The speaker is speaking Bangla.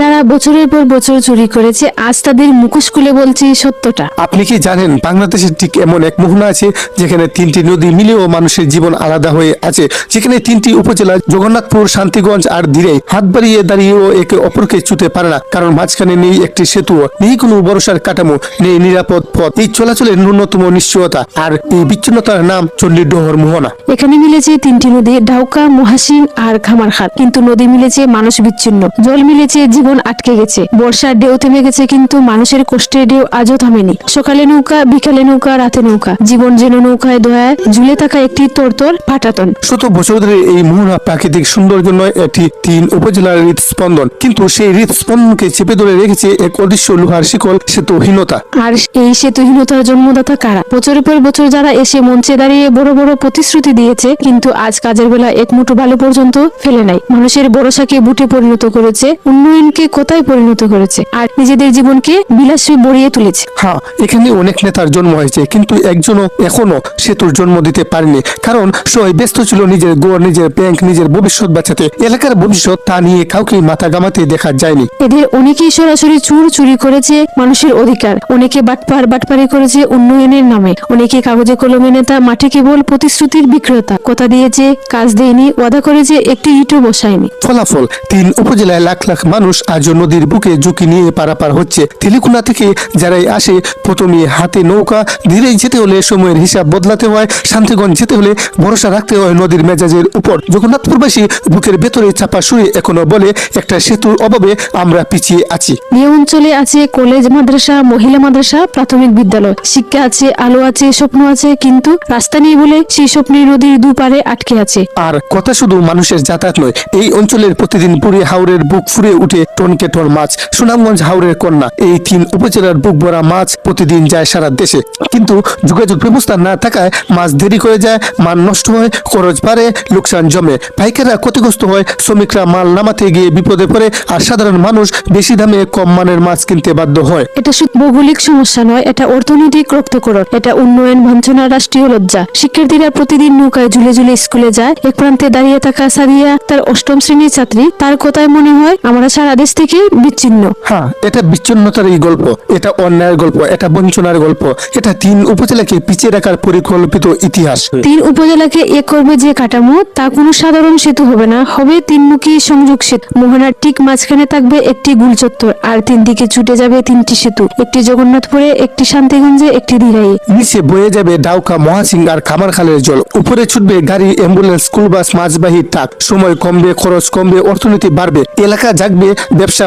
যারা বছরের পর বছর চুরি করেছে আজ তাদের মুখোশ খুলে বলছে সত্যটা। আপনি কি জানেন বাংলাদেশের ঠিক এমন এক মোহনা আছে যেখানে তিনটি নদী মিলেও মানুষের জীবন আলাদা হয়ে আছে? যেখানে তিনটি উপজেলা জগন্নাথপুর শান্তিগঞ্জ আর ধীরে হাত বাড়িয়ে দাঁড়িয়েও একে অপরকে ছুতে পারে না। কারণ মাঝখানে নেই একটি সেতু নেই কোনো ভরসার কাঠামো নেই নিরাপদ পথ। এই চলাচলের ন্যূনতম নিশ্চয়তা আর এই বিচ্ছিন্নতার নাম চণ্ডীডোহর মোহনা। এখানে মিলেছে তিনটি নদী ডাউকা মহাসিং আর খামারখাত। কিন্তু নদী মিলেছে মানুষ বিচ্ছিন্ন জল মিলেছে জীবন আটকে গেছে। বর্ষার ঢেউ থেমে গেছে কিন্তু মানুষের কষ্টের ঢেউ আজও থামেনি। সকালে নৌকা বিকালে নৌকা রাতে নৌকা। জীবন যেন নৌকায় দয়ায় ঝুলে থাকা একটি তরতর ফাটাতন। শত বছর ধরে এই মোহনা প্রাকৃতিক সৌন্দর্য নয় এটি তিন উপজেলার হৃদস্পন্দন। কিন্তু সেই হৃদস্পন্দনকে চেপে ধরে রেখেছে এক অদৃশ্য লোহার শিকল সেতুহীনতা আর এই সেতুহীনতার জন্মদাতা কারা? বছরের পর বছর যারা এসে মঞ্চে দাঁড়িয়ে বড় বড় প্রতিশ্রুতি দিয়েছে কিন্তু আজ কাজের বেলা এক মুঠো ভালো পর্যন্ত ফেলে নাই। মানুষের ভরসাকে বুটে পরিণত করেছে উন্নয়নকে কোথায় পরিণত করেছে? আর নিজেদের জীবনকে বিলাসে বড়িয়ে তুলেছে। হ্যাঁ এখানে অনেক নেতার জন্ম হয়েছে কিন্তু একজনও এখনও সেতুর জন্ম দিতে পারেনি। কারণ সবাই ব্যস্ত ছিল নিজের গোয়ার নিজের ব্যাংক নিজের ভবিষ্যৎ বাঁচাতে। এলাকার ভবিষ্যৎ তা নিয়ে কাউকে মাথা গামাতে দেখা যায়নি। এদের অনেকেই সরাসরি চুর চুরি করেছে মানুষের অধিকার। অনেকে বাটপার বাটপারি করেছে উন্নয়নের নামে। অনেকে কাগজে কলমে নেতা মাঠে কেবল প্রতিশ্রুতির বিক্রেতা। কথা দিয়েছে কাজ দেয়নি ওয়াদা করেছে একটি ইটও বসায়নি। ফলাফল তিন উপজেলায় লাখ লাখ মানুষ আজও নদীর বুকে ঝুঁকি নিয়ে পারাপার হচ্ছে। তেলিকুনা থেকে যারাই আসে প্রথমে হাতে নৌকা ধীরে যেতে হলে সময়ের হিসাব বদলাতে হয় শান্তিগঞ্জ যেতে হলে ভরসা রাখতে হয় নদীর মেজাজের উপর। জগন্নাথপুরবাসী বুকের ভেতরে চাপা শুয়ে এখনও বলে একটা সেতুর অভাবে আমরা পিছিয়ে আছি। এই অঞ্চলে আছে কলেজ মাদ্রাসা মহিলা মাদ্রাসা প্রাথমিক বিদ্যালয়। শিক্ষা আছে আলো আছে স্বপ্ন আছে কিন্তু রাস্তা নেই বলে সেই স্বপ্নের নদীর দুপারে আটকে আছে। আর কথা শুধু মানুষের যাতায়াত নয় এই অঞ্চলের প্রতিদিন পুরে হাওরের বুক ফুরে উঠে টনকে টন মাছ, সুনামগঞ্জ হাওরের কন্যা। এই তিন উপজেলার বুক ভরা মাছ প্রতিদিন যায় সারা দেশে। কিন্তু যোগাযোগ ব্যবস্থা না থাকায় মাছ দেরি করে যায় মান নষ্ট হয়, খরচ বাড়ে, লোকসান জমে। পাইকাররা ক্ষতিগ্রস্ত হয়, শ্রমিকরা মাল নামাতে গিয়ে বিপদে পড়ে আর সাধারণ মানুষ বেশি দামে কম মানের মাছ কিনতে বাধ্য হয়। এটা শুধু ভৌগোলিক সমস্যা নয়, এটা অর্থনৈতিক রক্তকরণ এটা উন্নয়ন বঞ্চনা রাষ্ট্রীয় লজ্জা। শিক্ষার্থীরা প্রতিদিন নৌকায় ঝুলে ঝুলে স্কুলে যায়, এক প্রান্তে দাঁড়িয়ে থাকা সাদিয়া তার অষ্টম শ্রেণির ছাত্রী, তার কথায় মনে হয়, আমরা সারা দেশ থেকে বিচ্ছিন্ন। হ্যাঁ এটা বিচ্ছিন্নতার এই গল্প এটা অন্যায়ের গল্প এটা বঞ্চনার গল্প এটা তিন উপজেলাকে পিছিয়ে রাখার পরিকল্পিত ইতিহাস। তিন উপজেলাকে এক করবে যে কাঠামো তা কোনো সাধারণ সেতু হবে না হবে তিনমুখী সংযোগ সেতু। মোহনার ঠিক মাঝখানে থাকবে একটি গুলচত্বর আর তিন দিকে ছুটে যাবে তিনটি সেতু একটি জগন্নাথপুরে একটি শান্তিগঞ্জে একটি দিরাই নিচে বয়ে যাবে ডাউকা মহাসিং আর খামারখালের জল উপরে ছুটবে গাড়ি অ্যাম্বুলেন্স স্কুল বাস মাছবাহী ট্রাক। সময় কমবে খরচ কমবে অর্থনীতি বাড়বে এলাকা জাগবে ব্যবসা